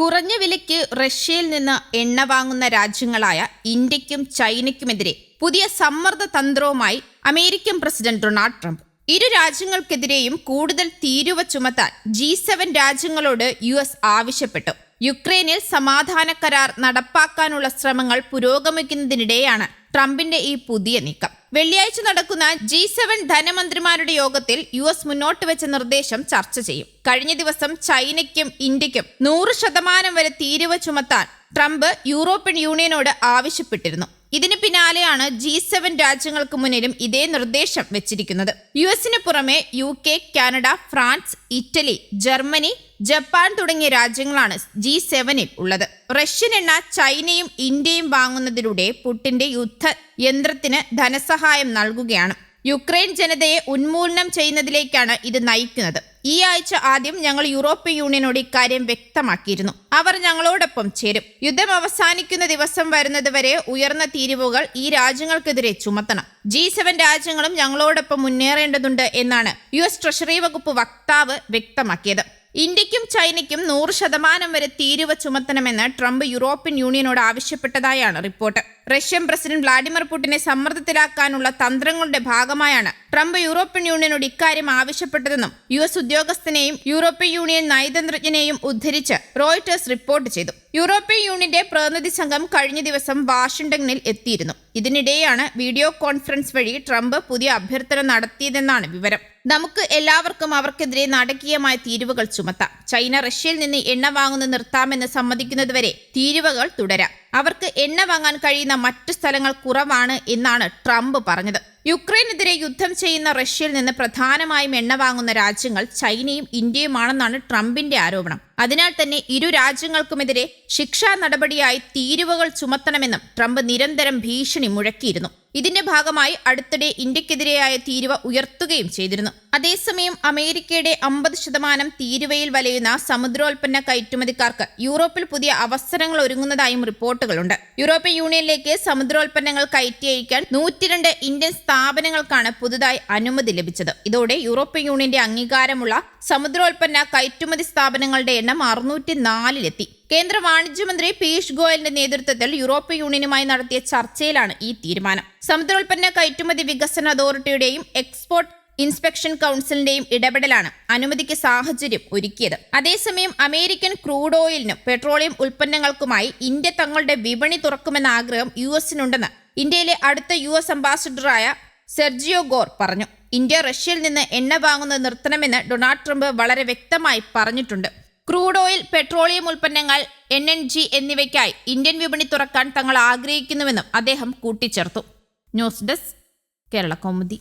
കുറഞ്ഞ വിലയ്ക്ക് റഷ്യയിൽ നിന്ന് എണ്ണ വാങ്ങുന്ന രാജ്യങ്ങളായ ഇന്ത്യക്കും ചൈനയ്ക്കുമെതിരെ പുതിയ സമ്മർദ്ദ തന്ത്രവുമായി അമേരിക്കൻ പ്രസിഡന്റ് ഡൊണാൾഡ് ട്രംപ്. ഇരു രാജ്യങ്ങൾക്കെതിരെയും കൂടുതൽ തീരുവ ചുമത്താൻ ജി സെവൻ രാജ്യങ്ങളോട് യു എസ് ആവശ്യപ്പെട്ടു. യുക്രൈനിൽ സമാധാന കരാർ നടപ്പാക്കാനുള്ള ശ്രമങ്ങൾ പുരോഗമിക്കുന്നതിനിടെയാണ് ട്രംപിന്റെ ഈ പുതിയ നീക്കം. വെള്ളിയാഴ്ച നടക്കുന്ന ജി സെവൻ ധനമന്ത്രിമാരുടെ യോഗത്തിൽ യു എസ് മുന്നോട്ട് വെച്ച നിർദ്ദേശം ചർച്ച ചെയ്യും. കഴിഞ്ഞ ദിവസം ചൈനയ്ക്കും ഇന്ത്യക്കും നൂറ് ശതമാനം വരെ തീരുവ ചുമത്താൻ ട്രംപ് യൂറോപ്യൻ യൂണിയനോട് ആവശ്യപ്പെട്ടിരുന്നു. ഇതിന് പിന്നാലെയാണ് ജി സെവൻ രാജ്യങ്ങൾക്ക് മുന്നിലും ഇതേ നിർദ്ദേശം വെച്ചിരിക്കുന്നത്. യു എസിന് പുറമെ U K Canada France Italy Germany Japan തുടങ്ങിയ രാജ്യങ്ങളാണ് ജി സെവനിൽ ഉള്ളത്. റഷ്യൻ എണ്ണ ചൈനയും ഇന്ത്യയും വാങ്ങുന്നതിലൂടെ പുട്ടിന്റെ യുദ്ധ യന്ത്രത്തിന് ധനസഹായം നൽകുകയാണ്. യുക്രൈൻ ജനതയെ ഉന്മൂലനം ചെയ്യുന്നതിലേക്കാണ് ഇത് നയിക്കുന്നത്. ഈ ആഴ്ച ആദ്യം ഞങ്ങൾ യൂറോപ്യൻ യൂണിയനോട് ഇക്കാര്യം വ്യക്തമാക്കിയിരുന്നു. അവർ ഞങ്ങളോടൊപ്പം ചേരും. യുദ്ധം അവസാനിക്കുന്ന ദിവസം വരുന്നത് വരെ ഉയർന്ന തീരുവകൾ ഈ രാജ്യങ്ങൾക്കെതിരെ ചുമത്തണം. ജി സെവൻ രാജ്യങ്ങളും ഞങ്ങളോടൊപ്പം മുന്നേറേണ്ടതുണ്ട് എന്നാണ് യു എസ് ട്രഷറി വകുപ്പ് വക്താവ് വ്യക്തമാക്കിയത്. ഇന്ത്യക്കും ചൈനയ്ക്കും നൂറ് ശതമാനം വരെ തീരുവ ചുമത്തണമെന്ന് ട്രംപ് യൂറോപ്യൻ യൂണിയനോട് ആവശ്യപ്പെട്ടതായാണ് റിപ്പോർട്ട്. റഷ്യൻ പ്രസിഡന്റ് വ്ളാഡിമിർ പുടിനെ സമ്മർദ്ദത്തിലാക്കാനുള്ള തന്ത്രങ്ങളുടെ ഭാഗമായാണ് ട്രംപ് യൂറോപ്യൻ യൂണിയനോട് ഇക്കാര്യം ആവശ്യപ്പെട്ടതെന്നും യു എസ് ഉദ്യോഗസ്ഥനെയും യൂറോപ്യൻ യൂണിയൻ നയതന്ത്രജ്ഞനെയും ഉദ്ധരിച്ച് റോയിട്ടേഴ്സ് റിപ്പോർട്ട് ചെയ്തു. യൂറോപ്യൻ യൂണിയന്റെ പ്രതിനിധി സംഘം കഴിഞ്ഞ ദിവസം വാഷിംഗ്ടണിൽ എത്തിയിരുന്നു. ഇതിനിടെയാണ് വീഡിയോ കോൺഫറൻസ് വഴി ട്രംപ് പുതിയ അഭ്യർത്ഥന നടത്തിയതെന്നാണ് വിവരം. നമുക്ക് എല്ലാവർക്കും അവർക്കെതിരെ നാടകീയമായ തീരുവകൾ ചുമത്താം. ചൈന റഷ്യയിൽ നിന്ന് എണ്ണ വാങ്ങുന്നത് നിർത്താമെന്ന് സമ്മതിക്കുന്നതുവരെ തീരുവകൾ തുടരാം. അവർക്ക് എണ്ണ വാങ്ങാൻ കഴിയുന്ന മറ്റ് സ്ഥലങ്ങൾ കുറവാണ് എന്നാണ് ട്രംപ് പറഞ്ഞത്. യുക്രൈനെതിരെ യുദ്ധം ചെയ്യുന്ന റഷ്യയിൽ നിന്ന് പ്രധാനമായും എണ്ണ വാങ്ങുന്ന രാജ്യങ്ങൾ ചൈനയും ഇന്ത്യയുമാണെന്നാണ് ട്രംപിന്റെ ആരോപണം. അതിനാൽ തന്നെ ഇരു രാജ്യങ്ങൾക്കുമെതിരെ ശിക്ഷാ നടപടിയായി തീരുവകൾ ചുമത്തണമെന്നും ട്രംപ് നിരന്തരം ഭീഷണി മുഴക്കിയിരുന്നു. ഇതിന്റെ ഭാഗമായി അടുത്തിടെ ഇന്ത്യക്കെതിരെയായ തീരുവ ഉയർത്തുകയും ചെയ്തിരുന്നു. അതേസമയം അമേരിക്കയുടെ അമ്പത് ശതമാനം തീരുവയിൽ വലയുന്ന സമുദ്രോൽപ്പന്ന കയറ്റുമതിക്കാർക്ക് യൂറോപ്പിൽ പുതിയ അവസരങ്ങൾ ഒരുങ്ങുന്നതായും റിപ്പോർട്ടുകളുണ്ട്. യൂറോപ്യൻ യൂണിയനിലേക്ക് സമുദ്രോൽപ്പന്നങ്ങൾ കയറ്റി അയക്കാൻ നൂറ്റിരണ്ട് ഇന്ത്യൻ സ്ഥാപനങ്ങൾക്കാണ് പുതുതായി അനുമതി ലഭിച്ചത്. ഇതോടെ യൂറോപ്യൻ യൂണിയന്റെ അംഗീകാരമുള്ള സമുദ്രോൽപ്പന്ന കയറ്റുമതി സ്ഥാപനങ്ങളുടെ എണ്ണം അറുന്നൂറ്റി നാലിലെത്തി കേന്ദ്ര വാണിജ്യമന്ത്രി പീയൂഷ് ഗോയലിന്റെ നേതൃത്വത്തിൽ യൂറോപ്യൻ യൂണിയനുമായി നടത്തിയ ചർച്ചയിലാണ് ഈ തീരുമാനം. സമുദ്രോൽപ്പന്ന കയറ്റുമതി വികസന അതോറിറ്റിയുടെയും എക്സ്പോർട്ട് ഇൻസ്പെക്ഷൻ കൗൺസിലിന്റെയും ഇടപെടലാണ് അനുമതിക്ക് സാഹചര്യം ഒരുക്കിയത്. അതേസമയം അമേരിക്കൻ ക്രൂഡ് ഓയിലിനും പെട്രോളിയം ഉൽപ്പന്നങ്ങൾക്കുമായി ഇന്ത്യ തങ്ങളുടെ വിപണി തുറക്കുമെന്ന ആഗ്രഹം യു എസിനുണ്ടെന്ന് ഇന്ത്യയിലെ അടുത്ത യു എസ് അംബാസിഡറായ സെർജിയോ ഗോർ പറഞ്ഞു. ഇന്ത്യ റഷ്യയിൽ നിന്ന് എണ്ണ വാങ്ങുന്നത് നിർത്തണമെന്ന് ഡൊണാൾഡ് ട്രംപ് വളരെ വ്യക്തമായി പറഞ്ഞിട്ടുണ്ട്. ക്രൂഡ് ഓയിൽ പെട്രോളിയം ഉൽപ്പന്നങ്ങൾ എൻ എൻ ജി എന്നിവയ്ക്കായി ഇന്ത്യൻ വിപണി തുറക്കാൻ തങ്ങൾ ആഗ്രഹിക്കുന്നുവെന്നും അദ്ദേഹം കൂട്ടിച്ചേർത്തു. News desk Kerala Kaumudi.